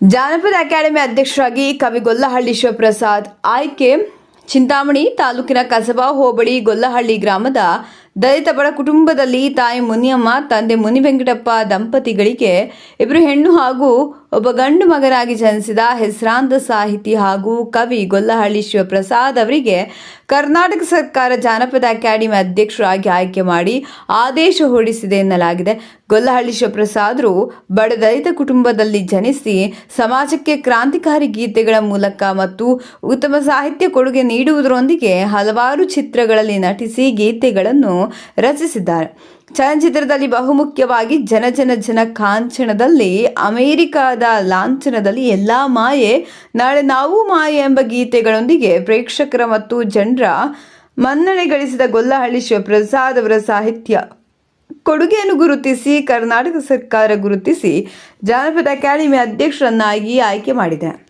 ಜಾನಪದ ಅಕಾಡೆಮಿ ಅಧ್ಯಕ್ಷರಾಗಿ ಕವಿ ಗೊಲ್ಲಹಳ್ಳಿ ಶಿವಪ್ರಸಾದ್, ಆಯ್ಕೆ, ಚಿಂತಾಮಣಿ ತಾಲೂಕಿನ ಕಸಬಾ ಹೋಬಳಿ ಗೊಲ್ಲಹಳ್ಳಿ ಗ್ರಾಮದ ದಲಿತ ಬಡ ಕುಟುಂಬದಲ್ಲಿ ತಾಯಿ ಮುನಿಯಮ್ಮ, ತಂದೆ ಮುನಿವೆಂಕಟಪ್ಪ ದಂಪತಿಗಳಿಗೆ ಇಬ್ಬರು ಹೆಣ್ಣು ಹಾಗೂ ಒಬ್ಬ ಗಂಡು ಮಗನಾಗಿ ಜನಿಸಿದ ಹೆಸರಾಂತ ಸಾಹಿತಿ ಹಾಗೂ ಕವಿ ಗೊಲ್ಲಹಳ್ಳಿ ಶಿವಪ್ರಸಾದ್ ಅವರಿಗೆ ಕರ್ನಾಟಕ ಸರ್ಕಾರ ಜಾನಪದ ಅಕಾಡೆಮಿ ಅಧ್ಯಕ್ಷರಾಗಿ ಆಯ್ಕೆ ಮಾಡಿ ಆದೇಶ ಹೊರಡಿಸಿದೆ ಎನ್ನಲಾಗಿದೆ. ಗೊಲ್ಲಹಳ್ಳಿ ಶಿವಪ್ರಸಾದ್ರು ಬಡ ದಲಿತ ಕುಟುಂಬದಲ್ಲಿ ಜನಿಸಿ ಸಮಾಜಕ್ಕೆ ಕ್ರಾಂತಿಕಾರಿ ಗೀತೆಗಳ ಮೂಲಕ ಮತ್ತು ಉತ್ತಮ ಸಾಹಿತ್ಯ ಕೊಡುಗೆ ನೀಡುವುದರೊಂದಿಗೆ ಹಲವಾರು ಚಿತ್ರಗಳಲ್ಲಿ ನಟಿಸಿ ಗೀತೆಗಳನ್ನು ರಚಿಸಿದ್ದಾರೆ. ಚಲನಚಿತ್ರದಲ್ಲಿ ಬಹುಮುಖ್ಯವಾಗಿ ಜನ ಜನ ಜನ ಕಾಂಚನದಲ್ಲಿ, ಅಮೆರಿಕಾದ ಲಾಂಛನದಲ್ಲಿ ಎಲ್ಲ ಮಾಯೆ, ನಾಳೆ ನಾವು ಮಾಯೆ ಎಂಬ ಗೀತೆಗಳೊಂದಿಗೆ ಪ್ರೇಕ್ಷಕರ ಮತ್ತು ಜನರ ಮನ್ನಣೆ ಗಳಿಸಿದ ಗೊಲ್ಲಹಳ್ಳಿ ಶಿವಪ್ರಸಾದ್ ಅವರ ಸಾಹಿತ್ಯ. ಕೊಡುಗೆಯನ್ನು ಗುರುತಿಸಿ, ಕರ್ನಾಟಕ ಸರ್ಕಾರ ಗುರುತಿಸಿ, ಜಾನಪದ ಅಕಾಡೆಮಿ ಅಧ್ಯಕ್ಷರನ್ನಾಗಿ ಆಯ್ಕೆ ಮಾಡಿದೆ.